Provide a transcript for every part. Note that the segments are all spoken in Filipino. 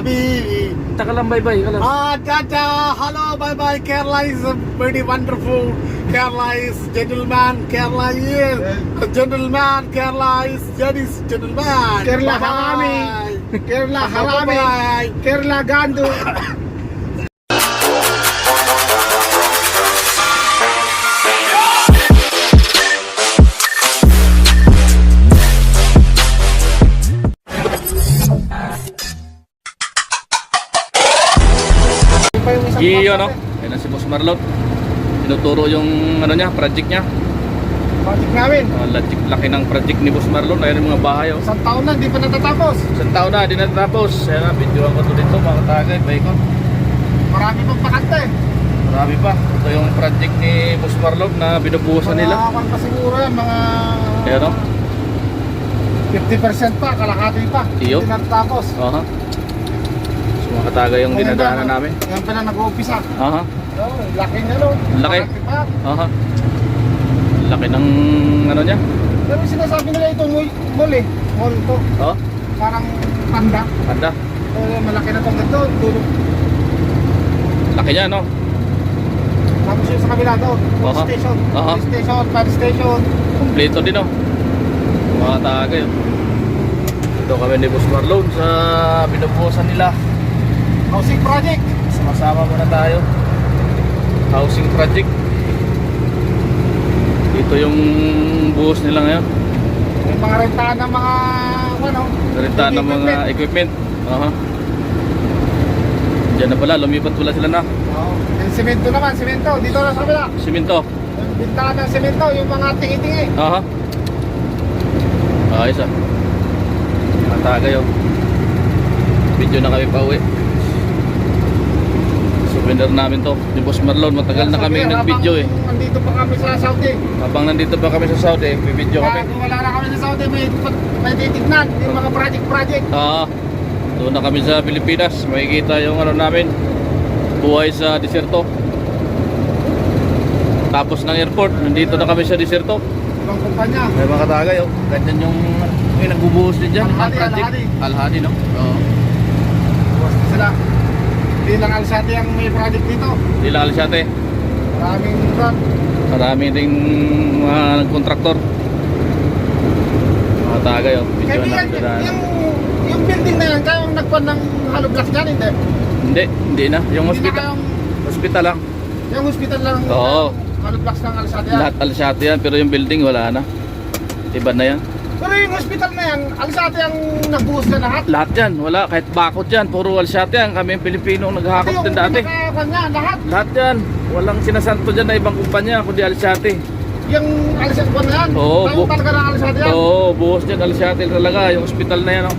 Habibi. Taka lang, bye-bye. Ka lang. Ah, Tata, hello, bye bye. Kerala is uh, very wonderful. Kerala is gentleman. Kerala is a gentleman. Kerala is Jadis gentleman. Kerala box no? Ayun si Boss Marlon. Tinuturo yung ano niya, project niya. Project namin. Uh, laki, laki ng project ni Boss Marlon. Ayun yung mga bahay. Oh. Isang taon na, hindi pa natatapos. Isang taon na, di natapos. Ayun na, videoan ko to dito mga tagay. Baikon. Marami pang pakante. Marami pa. Ito yung project ni Boss Marlon na binubuhusan nila. Mga pa siguro yan, mga Ayun no? 50% pa, kalahati pa. Iyo. Hindi natatapos. Aha. So mga katagay yung dinadaanan namin. Ngayon pa na nag-uumpisa. Aha. Oh, laki niya no. Laki. Aha. Laki ng ano niya. Pero sinasabi nila ito mall, mall eh. Mall to. Oh, Parang panda. ganda. Oh, malaki na itong ganito. Dulo. Laki niya, no? Tapos yung sa kabila to. Police Aha. station. Aha. Police station, fire station. Kompleto din, no? Mga tagay. oh. Ito kami ni Boss Marlon sa binubuhusan nila. Housing project. Sama-sama muna tayo. Housing project. Ito yung buhos nila ngayon. May mga rentahan ng mga ano. Rentahan ng mga equipment. Aha. Diyan na pala, lumipat pala sila na. Oh, yung semento naman, semento. Dito na sa kabila. Simento. Yung bintahan ng semento, yung mga tingi-tingi. Aha. Ayos ah. Mga tagay oh. Video na kami pa uwi. Souvenir namin to. Ni Boss Marlon, matagal na kami nag-video eh. Nandito pa kami sa Saudi. Habang nandito pa kami sa Saudi, may video kami. kung wala na kami sa Saudi, may, may titignan yung mga project-project. Ah, doon na kami sa Pilipinas. Makikita yung ano namin. Buhay sa diserto. Tapos ng airport, nandito na kami sa diserto. Ibang kumpanya. May mga tagay oh. Ganyan yung may nagbubuhos din dyan. Alhadi, alhadi. Alhadi, no? Oo. Basta sila. Hindi lang Alsati ang may project dito. Hindi lang Alsyate. Maraming brand. Marami ding mga kontraktor. Mga tagay oh. Na. yung, yung building na yan, kayong nagpan ng hollow blocks dyan, hindi? Hindi, hindi na. Yung Hindi na hospital. kayong, Hospital lang. yung hospital lang Oo. hollow blocks ng Alsati yan. Lahat Alsyate yan, pero yung building wala na. Iba na yan. Pero yung hospital na yan, Alsati ang nagbuhos na lahat. Lahat yan, wala. Kahit bakod yan, puro Alsyate yan. Kami yung Pilipino ang naghahakot din dati. kanya, lahat. Lahat yan. Walang sinasanto dyan na ibang kumpanya, kundi Alsyate. Yung Alsati na yan. Oo, Kayo bu- talaga ng Alsati yan. Oo, buhos dyan, Alsyate talaga. Yung hospital na yan, oh.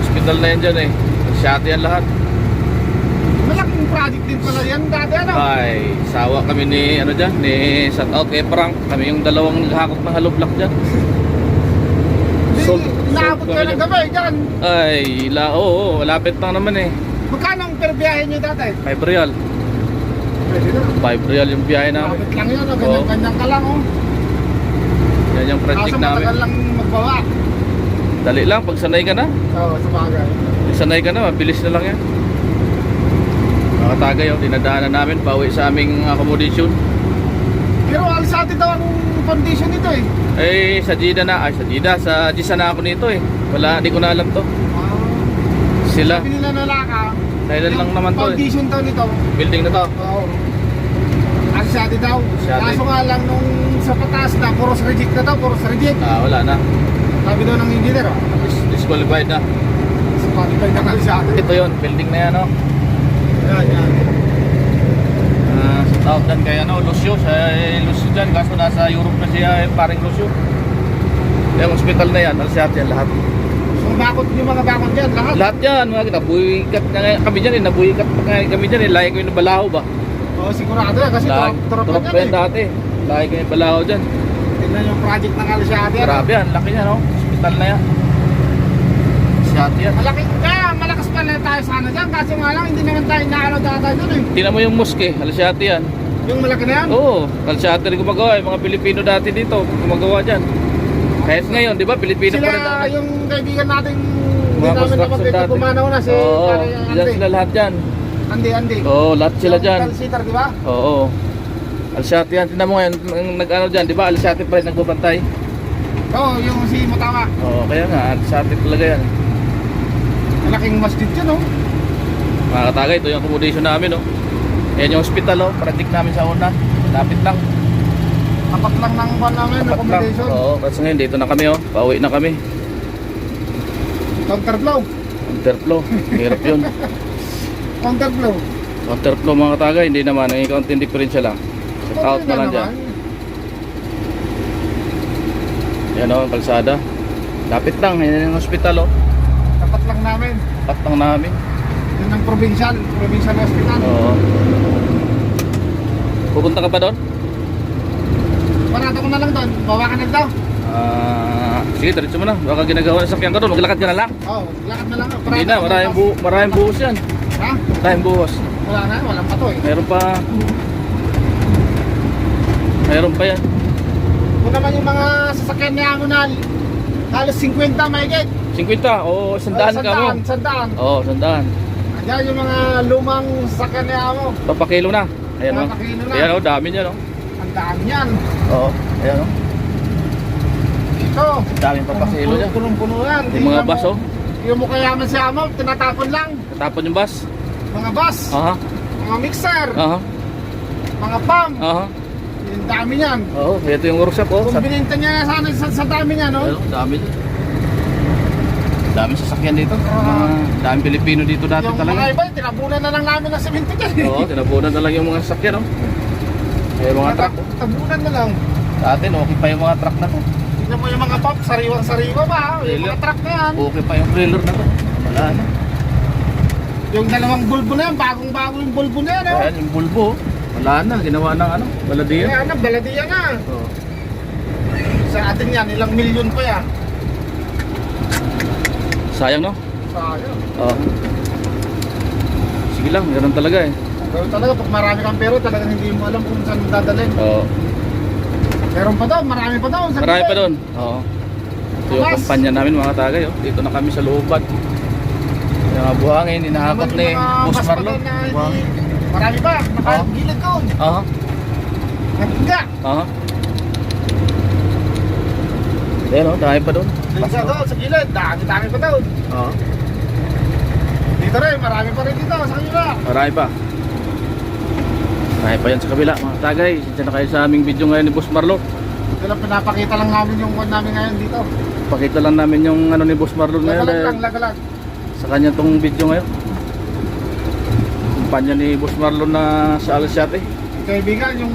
Hospital na yan dyan eh. Alsyate yan lahat. Malaking project din pala yan dati ano. Ay, sawa kami ni, ano dyan, ni shout out kay Frank. Kami yung dalawang naghahakot ng hollow block dyan. Sold- Inaabot sold kayo ng gabi dyan. Ay, la, oo, oo, malapit lang naman eh. Magkano ang per biyahe nyo dati? 5 real. Pwede na. 5 real yung biyahe namin. Malapit lang yun, oh. Ganyan-ganyan ka lang oh. Yan yung project Kaso namin. matagal lang magbawa. Dali lang, pag sanay ka na. Oo, sa bagay. Pag sanay ka na, mabilis na lang yan. Mga tagay, oh, dinadaanan namin, pauwi sa aming accommodation. Pero alisati daw ang condition nito eh. Eh, sa Jeddah na, ay sa Jeddah, sa Jisa na ako nito eh. Wala, di ko na alam to. Ah, Sila, Sabi nila nalaka. Thailand lang naman to eh. Condition daw nito. Building na to. Oo. Alisati daw. Alisati. Kaso nga lang nung sa pataas na, puros reject na daw, puros reject. Ah, wala na. Sabi daw ng engineer, oh. Dis- disqualified na. Sa qualified ng alisati. Ito yon building na yan, oh. Yan, yan. Tawag dyan kay ano, Lucio, sa eh, Lucio dyan, kaso nasa Europe na siya, eh, paring Lucio. Yung hospital na yan, alsiat yan lahat. So bakot yung mga bakot dyan, lahat. Lahat yan, mga nabuhikat na nga kami dyan eh, nabuhikat pa nga kami dyan eh, lahi kami ng balaho ba? Oo, sigurado yan kasi Lahi, trop- trop yan eh. dati. Lahi kami ng balaho dyan. Tingnan yung project ng alisati. yan. Grabe yan, laki niya no, hospital na yan. Alsiat yan. Malaki, pa na tayo sana dyan kasi nga lang hindi naman tayo naano data dyan eh. Tingnan mo yung mosque, alsiat yan. Yung malaki na yan. Oo, alsiat rin gumagawa, yung mga Pilipino dati dito, gumagawa dyan. Kahit ngayon, di ba, Pilipino pa rin Sila yung kaibigan nating Hindi namin dati. pumanaw na si Oo, Pare dyan sila lahat dyan. Andy, Andy. Oo, lahat sila dyan. Calciter, di ba? Oo. Alsyate yan. Tingnan mo ngayon, nag-ano dyan, di ba? Alsyate pa rin nagbabantay. Oo, yung si Mutawa. Oo, kaya nga, alsyate talaga yan. Malaking masjid yun, oh. Mga katagay, ito yung accommodation namin, oh. Yan yung hospital, oh. Project namin sa una. Lapit lang. Tapat lang ng van namin, Tapat lang. accommodation. Oo, kasi ngayon dito na kami, oh. Pauwi na kami. Counterflow. Counterflow. Hirap yun. Counterflow. Counterflow mga katagay, hindi naman. Ang counting differential lang. Check out na lang dyan. Yan, oh, ang kalsada. Lapit lang. Yan yung hospital, oh. Lang namin. Tapat lang namin. Yun ang provincial. Provincial hospital. Oo. Pupunta ka pa doon? Parado ko na lang doon. Bawa ka na daw. Ah, sige, diretso mo na. Baka ginagawa ng sakyan ka doon. Maglakad ka na lang. Oo, oh, lakad na lang. Hindi Parado na, ko maraming, daw. bu maraming buhos yan. Ha? Maraming buhos. Wala na, walang pato eh. Meron pa. Meron pa yan. Kung naman yung mga sasakyan niya mo na halos 50 mahigit. 50 o sandaan ka mo. Sandaan. Oo, sandaan. Ayan yung mga lumang sasakyan niya mo. Papakilo na. Ayan o. Papakilo na. Ayan o, dami niya no. Ang dami yan. Oo, ayan o. Ito. Daming papakilo niya. Punong-puno yan. Yung mga bus mo. oh. Yung mo kayaman si Amo, tinatapon lang. Katapon yung bus. Mga bus, Aha, mga mixer, aha, mga pump. aha. Yung dami niyan. Oo, ito yung workshop oh. Kung bininta niya sana sa, sa dami niya, no? Ayun, dami niya. Dami sasakyan dito. Mga daming Pilipino dito dati yung talaga. mga iba, tinabunan na lang namin ng semento dyan. Oo, tinabunan na lang yung mga sasakyan oh. Eh, mga truck. oh. Tabunan na lang. Dati, okay pa yung mga truck na to. Tingnan mo yung mga pump, sariwang-sariwa ba? Yung mga truck na yan. Okay pa yung trailer na to. Wala na. Yung dalawang bulbo na yan, bagong-bago yung bulbo na yan. Oh. Ayan, yung bulbo. oh. Wala na, ginawa ng ano, baladiyan. Kaya ano, baladiya na. Oo. Sa atin yan, ilang milyon pa yan. Sayang no? Sayang. Oo. Sige lang, ganun talaga eh. Pero talaga, pag marami kang pera, talagang hindi mo alam kung saan dadalhin. Oo. Meron pa daw, marami pa daw. Sa Marami pa doon. Oo. Ito yung kumpanya namin mga tagay. Oh. Dito na kami sa looban. Yung mga buhangin, mga Boss bus pa Marlon. na. Marami pa, Oo. nakagilid doon. Aha. Nagtiga. Aha. Ayan oh, dami pa doon. Sa doon, sa gilid, dami-dami pa doon. Oo. Dito rin, marami pa rin dito, sa kanila. Marami pa. Marami pa yan sa kabila mga tagay. Diyan na kayo sa aming video ngayon ni Boss Marlon. Ito lang, pinapakita lang namin yung one namin ngayon dito. Pakita lang namin yung ano ni Boss Marlon ngayon. Lagalag lang, lagalag. Sa kanya tong video ngayon. Kumpanya ni Boss Marlon na sa Alciate. Yung Kaibigan, yung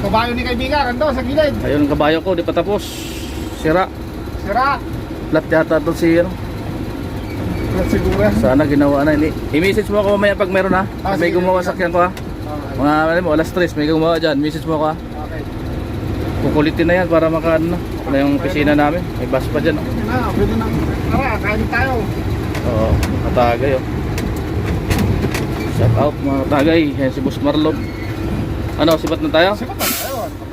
kabayo ni kaibigan, ando sa gilid. Ayun ang kabayo ko, di pa tapos. Sira. Sira. Flat yata to si ano. Siguro. Sana ginawa na. I-message mo ako mamaya pag meron ha. Ah, may gumawa sakyan ko ha. Okay. Mga alam mo, alas 3 may gumawa dyan. Message mo ako ha. Okay. Kukulitin na yan para maka ano na. Yung opisina namin. May bus pa dyan. Oh. Pwede na, pwede na. Tara, kain tayo. Oo, katagay oh. Shout out mga katagay. Yan si Boss Marlon. Ano, sibat na tayo? Pa, ayun.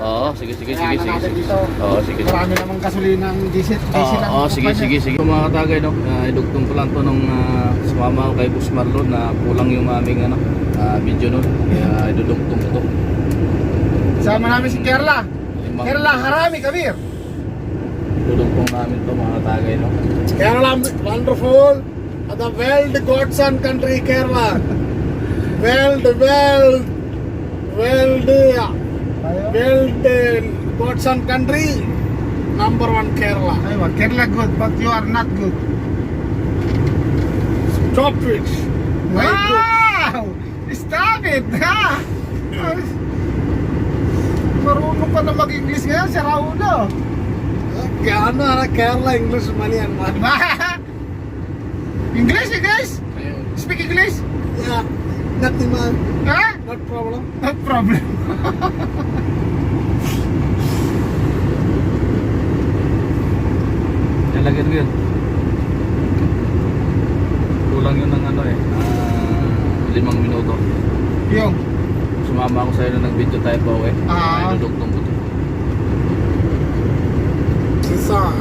Oo, sige, sige, sige, sige. sige. Oo, sige. Marami namang gasolina ng diesel. Diesel ang oo, sige, sige, sige. Ito mga katagay, no? Uh, idugtong ko lang to nung uh, sumama ko kay Boss Marlon na kulang yung aming ano, ah, video nun. Kaya idudugtong ko to. Sama namin si Kerla. Kerla Harami, Kabir. Idudugtong namin to mga katagay, no? Kerala, wonderful. The world godson country, Kerala. World, world, world, world godson country. Number one, Kerala. Aywa, Kerla good, but you are not good. Stop it. Very good. Wow! Stop it! Ha? Marunong ka na mag-English ngayon, si Raulo. Ano, ano, Kerala, English, Malayan, man. English, English? Speak English? Yeah, nothing, man. Ha? Not problem. No problem. Nalagyan ko yun. Kulang yun ng ano eh. ah, limang minuto. Yung. Sumama ako sa'yo na nag-video tayo pa uwi. Ah. Kaya idudugtong ko to. Sisa,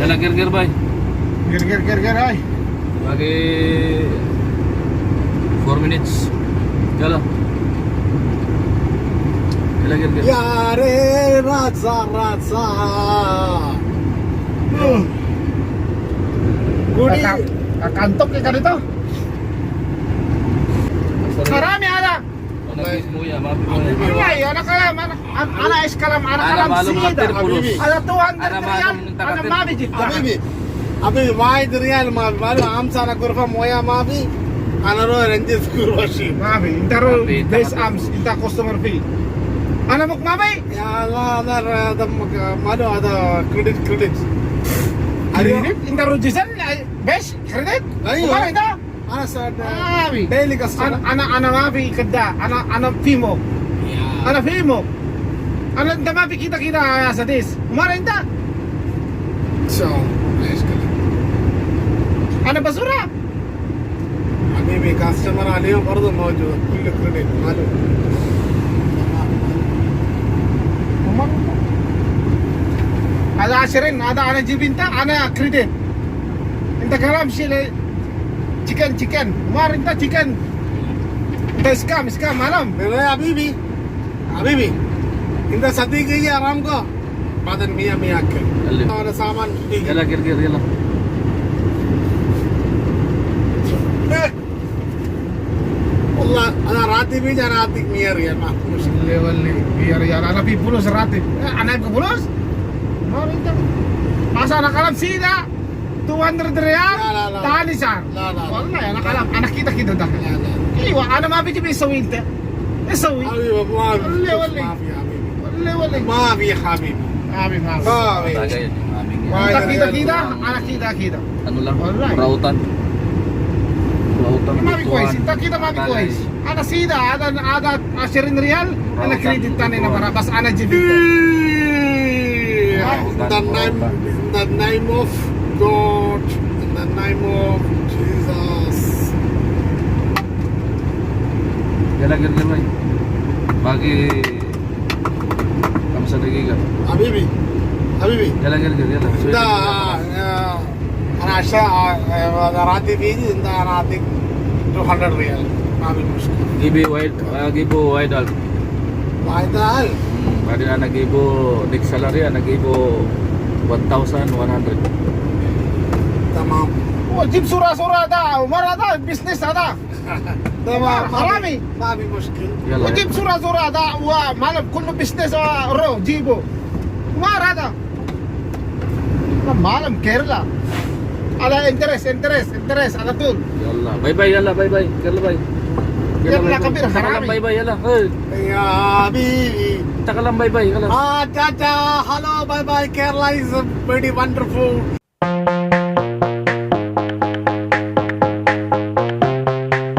Lalagyan gear bay. Gir, gir, gir, gir, ay. Bagi 4 minutes. Yala. Yala, gir, gir. Yare Raza Raza. Gudi. Kaka- Kakantok ka dito. Marami ana. Nagis mo yan, mapi mo yan. Ano ay, ana kalam, ana ana iskalam, ana Ana kalam malum sida. katir pulos. Ana 200 Ana riyal. malum Ana takatir. mabi jidda. Habibi. Habibi, moya mabi. Anaro renjis kurwashi. Mabi, intaro Mabi, base arms, inta customer fee. Ana muk mabi? Ya Allah, adar adam mado ada credit credit. Credit, intaro jisan, base, credit. Ayo. Kumara ita. Ana sa Mabi. daily customer. ana ana mabi kada, ana ana fee mo. Ana fee mo. Ana inta mabi kita kita sa dis. Kumara ita. So, lang. Ana basura. ನೀವು ಈ ಕಸ್ಟಮರ್ ಅಲ್ಲಿಯೂ ಬರೋದು ನೋಡ್ತೀವಿ full credit ನಾನು ಅದು ಆಶ್ಚರ್ಯ ನಾದ ಆನೆ ಜಿಬಿಂತ ಆನೆ ಕ್ರೆಡಿಟ್ ಇಂತ ಗರಂ ಶಿಲೆ ಚಿಕನ್ ಚಿಕನ್ ಮಾರ್ ಇಂತ ಚಿಕನ್ ಇಂತ ಇಸ್ಕಾಮ್ ಇಸ್ಕಾಮ್ ಮಾಲಮ್ ಅಭಿಬಿ ಅಭಿಬಿ ಇಂತ ಸದ್ಯಕ್ಕೆ ಆರಾಮ್ಗೋ ಅದನ್ನ ಮಿಯಾ ಮಿಯಾ ಹಾಕಿ ಅವನ ಸಾಮಾನು ಎಲ್ಲ ಕಿರ್ಕಿರಿ ಎಲ್ಲ Ratib ini ratik miar ya makus level nih biar ya anak puluh ratib anak puluh, mau itu masa anak alam sih dah tuan real tani sar? Wala na anak alam ya. anak kita kita dah Iya. anak mabi kita isawin te isawin Lewat nih Lewat nih mabi habib. Habib. Mabi kita kita anak kita kita. Anu lah rautan utang Mabikuays, kita mabikuays. Ana sida, ada ada ashirin real, ana credit tani na barabas, ana jibita. The name, the name of God, in the name of Jesus. Galagir gamay. Bagi kamu sadagi ka? Habibi. Habibi. Galagir gamay. Da. yala. انت آه، انا عشان آه، راتبي انت انا اعطيك 200 ريال ما في مشكله Gibi wide, uh, gibo wide al. واحد تعال Hmm, Pwede na nagibo next salary, ah, nagibo 1,100. تمام وجيب صورة صورة هذا عمر هذا بزنس هذا تمام ما حرامي. في- ما في مشكله Yala. وجيب صورة صورة هذا ومعلم كله بزنس رو جيبه عمر هذا معلم كيرلا Ala, interest, interest, interest. Ala tun. Yalla. Bye bye, yalla. Bye bye. Yalla bye. Yalla kabir, harami. Bye bye, yalla. Yabi. Takalam bye bye. Yalla. Ah, tata. Hello, bye bye. Kerala is very wonderful.